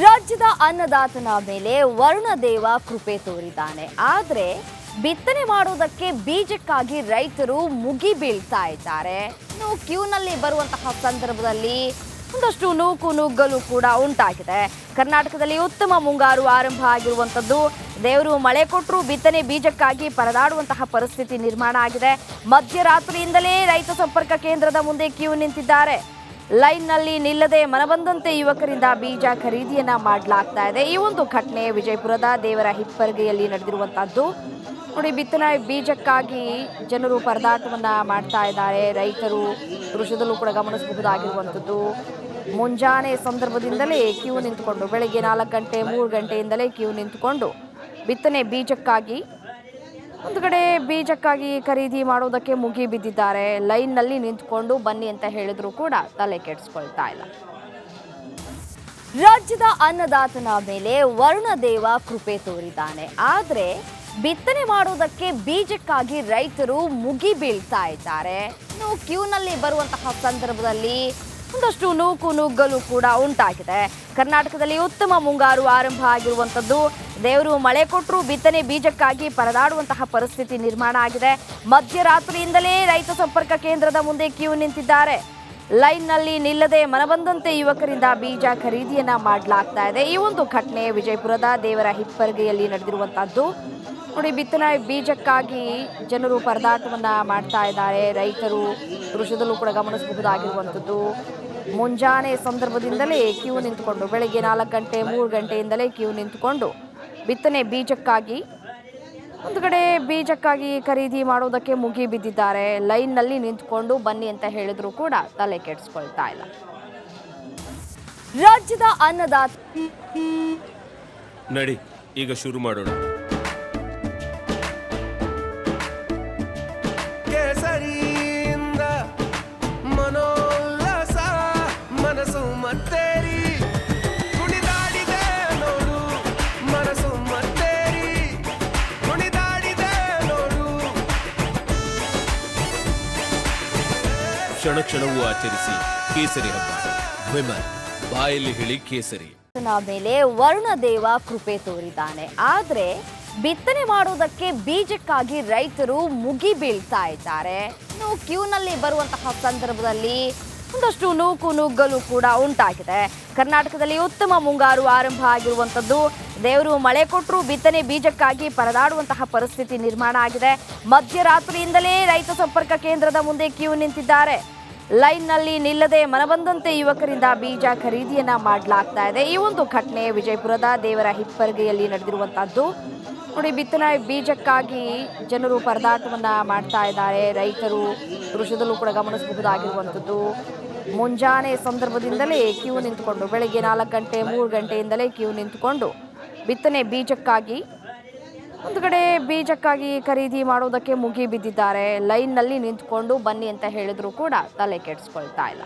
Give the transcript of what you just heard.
ರಾಜ್ಯದ ಅನ್ನದಾತನ ಮೇಲೆ ವರುಣದೇವ ಕೃಪೆ ತೋರಿದ್ದಾನೆ. ಆದ್ರೆ ಬಿತ್ತನೆ ಮಾಡುವುದಕ್ಕೆ ಬೀಜಕ್ಕಾಗಿ ರೈತರು ಮುಗಿ ಬೀಳ್ತಾ ಇದ್ದಾರೆ. ಇನ್ನು ಕ್ಯೂನಲ್ಲಿ ಬರುವಂತಹ ಸಂದರ್ಭದಲ್ಲಿ ಒಂದಷ್ಟು ನೂಕು ನುಗ್ಗಲು ಕೂಡ ಉಂಟಾಗಿದೆ. ಕರ್ನಾಟಕದಲ್ಲಿ ಉತ್ತಮ ಮುಂಗಾರು ಆರಂಭ ಆಗಿರುವಂಥದ್ದು. ದೇವರು ಮಳೆ ಕೊಟ್ಟರು ಬಿತ್ತನೆ ಬೀಜಕ್ಕಾಗಿ ಪರದಾಡುವಂತಹ ಪರಿಸ್ಥಿತಿ ನಿರ್ಮಾಣ ಆಗಿದೆ. ಮಧ್ಯರಾತ್ರಿಯಿಂದಲೇ ರೈತ ಸಂಪರ್ಕ ಕೇಂದ್ರದ ಮುಂದೆ ಕ್ಯೂ ನಿಂತಿದ್ದಾರೆ. ಲೈನ್ನಲ್ಲಿ ನಿಲ್ಲದೆ ಮನಬಂದಂತೆ ಯುವಕರಿಂದ ಬೀಜ ಖರೀದಿಯನ್ನ ಮಾಡಲಾಗ್ತಾ ಇದೆ. ಈ ಒಂದು ಘಟನೆ ವಿಜಯಪುರದ ದೇವರ ಹಿಪ್ಪರ್ಗೆಯಲ್ಲಿ ನಡೆದಿರುವಂತಹದ್ದು. ನೋಡಿ, ಬಿತ್ತನೆ ಬೀಜಕ್ಕಾಗಿ ಜನರು ಪರದಾಟವನ್ನ ಮಾಡ್ತಾ ಇದ್ದಾರೆ. ರೈತರು ದೃಶ್ಯದಲ್ಲೂ ಕೂಡ ಗಮನಿಸಬಹುದಾಗಿರುವಂಥದ್ದು ಮುಂಜಾನೆ ಸಂದರ್ಭದಿಂದಲೇ ಕ್ಯೂ ನಿಂತುಕೊಂಡು, ಬೆಳಗ್ಗೆ ನಾಲ್ಕು ಗಂಟೆ, ಮೂರು ಗಂಟೆಯಿಂದಲೇ ಕ್ಯೂ ನಿಂತುಕೊಂಡು ಬಿತ್ತನೆ ಬೀಜಕ್ಕಾಗಿ ಒಂದು ಕಡೆ ಬೀಜಕ್ಕಾಗಿ ಖರೀದಿ ಮಾಡೋದಕ್ಕೆ ಮುಗಿ ಬಿದ್ದಿದ್ದಾರೆ. ಲೈನ್ನಲ್ಲಿ ನಿಂತ್ಕೊಂಡು ಬನ್ನಿ ಅಂತ ಹೇಳಿದ್ರು ಕೂಡ ತಲೆ ಕೆಡಿಸ್ಕೊಳ್ತಾ ಇಲ್ಲ. ರಾಜ್ಯದ ಅನ್ನದಾತನ ಮೇಲೆ ವರುಣದೇವ ಕೃಪೆ ತೋರಿದ್ದಾನೆ. ಆದರೆ ಬಿತ್ತನೆ ಮಾಡೋದಕ್ಕೆ ಬೀಜಕ್ಕಾಗಿ ರೈತರು ಮುಗಿ ಬೀಳ್ತಾ ಇದ್ದಾರೆ. ಇನ್ನು ಕ್ಯೂನಲ್ಲಿ ಬರುವಂತಹ ಸಂದರ್ಭದಲ್ಲಿ ಒಂದಷ್ಟು ನೂಕು ನುಗ್ಗಲು ಕೂಡ ಉಂಟಾಗಿದೆ. ಕರ್ನಾಟಕದಲ್ಲಿ ಉತ್ತಮ ಮುಂಗಾರು ಆರಂಭ ಆಗಿರುವಂಥದ್ದು. ದೇವರು ಮಳೆ ಕೊಟ್ಟರು ಬಿತ್ತನೆ ಬೀಜಕ್ಕಾಗಿ ಪರದಾಡುವಂತಹ ಪರಿಸ್ಥಿತಿ ನಿರ್ಮಾಣ ಆಗಿದೆ. ಮಧ್ಯರಾತ್ರಿಯಿಂದಲೇ ರೈತ ಸಂಪರ್ಕ ಕೇಂದ್ರದ ಮುಂದೆ ಕ್ಯೂ ನಿಂತಿದ್ದಾರೆ. ಲೈನ್ನಲ್ಲಿ ನಿಲ್ಲದೆ ಮನಬಂದಂತೆ ಯುವಕರಿಂದ ಬೀಜ ಖರೀದಿಯನ್ನ ಮಾಡಲಾಗ್ತಾ ಇದೆ. ಈ ಒಂದು ಘಟನೆ ವಿಜಯಪುರದ ದೇವರ ಹಿಪ್ಪರ್ಗೆಯಲ್ಲಿ ನಡೆದಿರುವಂತಹದ್ದು ನೋಡಿ, ಬಿತ್ತನೆ ಬೀಜಕ್ಕಾಗಿ ಜನರು ಪರದಾಟವನ್ನು ಮಾಡ್ತಾ ಇದ್ದಾರೆ. ರೈತರು ದೃಶ್ಯದಲ್ಲೂ ಕೂಡ ಗಮನಿಸಬಹುದಾಗಿರುವಂಥದ್ದು. ಮುಂಜಾನೆ ಸಂದರ್ಭದಿಂದಲೇ ಕ್ಯೂ ನಿಂತುಕೊಂಡು, ಬೆಳಗ್ಗೆ ನಾಲ್ಕು ಗಂಟೆ, ಮೂರು ಗಂಟೆಯಿಂದಲೇ ಕ್ಯೂ ನಿಂತುಕೊಂಡು, ಬಿತ್ತನೆ ಬೀಜಕ್ಕಾಗಿ, ಒಂದು ಕಡೆ ಬೀಜಕ್ಕಾಗಿ ಖರೀದಿ ಮಾಡೋದಕ್ಕೆ ಮುಗಿ ಬಿದ್ದಿದ್ದಾರೆ. ಲೈನ್ನಲ್ಲಿ ನಿಂತ್ಕೊಂಡು ಬನ್ನಿ ಅಂತ ಹೇಳಿದ್ರು ಕೂಡ ತಲೆ ಕೆಡಿಸ್ಕೊಳ್ತಾ ಇಲ್ಲ. ರಾಜ್ಯದ ಅನ್ನದಾತ ನಡಿ, ಈಗ ಶುರು ಮಾಡೋಣ. ಕ್ಷಣ ಕ್ಷಣವೂ ಆಚರಿಸಿ ಕೇಸರಿ ಹಬ್ಬ. ವಿಮಲ್, ಬಾಯಲ್ಲಿ ಹೇಳಿ ಕೇಸರಿ. ಮೇಲೆ ವರುಣದೇವ ಕೃಪೆ ತೋರಿದ್ದಾನೆ. ಆದ್ರೆ ಬಿತ್ತನೆ ಮಾಡುವುದಕ್ಕೆ ಬೀಜಕ್ಕಾಗಿ ರೈತರು ಮುಗಿ ಬೀಳ್ತಾ ಇದ್ದಾರೆ. ಇನ್ನು ಕ್ಯೂನಲ್ಲಿ ಬರುವಂತಹ ಸಂದರ್ಭದಲ್ಲಿ ಒಂದಷ್ಟು ನೂಕು ನುಗ್ಗಲು ಕೂಡ ಉಂಟಾಗಿದೆ. ಕರ್ನಾಟಕದಲ್ಲಿ ಉತ್ತಮ ಮುಂಗಾರು ಆರಂಭ ಆಗಿರುವಂಥದ್ದು ದೇವರು ಮಳೆ ಕೊಟ್ಟರು ಬಿತ್ತನೆ ಬೀಜಕ್ಕಾಗಿ ಪರದಾಡುವಂತಹ ಪರಿಸ್ಥಿತಿ ನಿರ್ಮಾಣ ಆಗಿದೆ. ಮಧ್ಯರಾತ್ರಿಯಿಂದಲೇ ರೈತ ಸಂಪರ್ಕ ಕೇಂದ್ರದ ಮುಂದೆ ಕ್ಯೂ ನಿಂತಿದ್ದಾರೆ. ಲೈನ್ನಲ್ಲಿ ನಿಲ್ಲದೆ ಮನಬಂದಂತೆ ಯುವಕರಿಂದ ಬೀಜ ಖರೀದಿಯನ್ನ ಮಾಡಲಾಗ್ತಾ ಇದೆ. ಈ ಒಂದು ಘಟನೆ ವಿಜಯಪುರದ ದೇವರ ಹಿಪ್ಪರ್ಗೆಯಲ್ಲಿ ನಡೆದಿರುವಂತಹದ್ದು. ನೋಡಿ, ಬಿತ್ತನೆ ಬೀಜಕ್ಕಾಗಿ ಜನರು ಪರದಾಟವನ್ನ ಮಾಡ್ತಾ ಇದ್ದಾರೆ. ರೈತರು ದೃಶ್ಯದಲ್ಲೂ ಕೂಡ ಗಮನಿಸಬಹುದಾಗಿರುವಂಥದ್ದು ಮುಂಜಾನೆ ಸಂದರ್ಭದಿಂದಲೇ ಕ್ಯೂ ನಿಂತುಕೊಂಡು, ಬೆಳಗ್ಗೆ ನಾಲ್ಕು ಗಂಟೆ, ಮೂರು ಗಂಟೆಯಿಂದಲೇ ಕ್ಯೂ ನಿಂತುಕೊಂಡು ಬಿತ್ತನೆ ಬೀಜಕ್ಕಾಗಿ. ಒಂದು ಕಡೆ ಬೀಜಕ್ಕಾಗಿ ಖರೀದಿ ಮಾಡೋದಕ್ಕೆ ಮುಗಿ ಬಿದ್ದಿದ್ದಾರೆ ಲೈನ್ನಲ್ಲಿ ನಿಂತ್ಕೊಂಡು ಬನ್ನಿ ಅಂತ ಹೇಳಿದ್ರು ಕೂಡ ತಲೆ ಕೆಡಿಸ್ಕೊಳ್ತಾ ಇಲ್ಲ.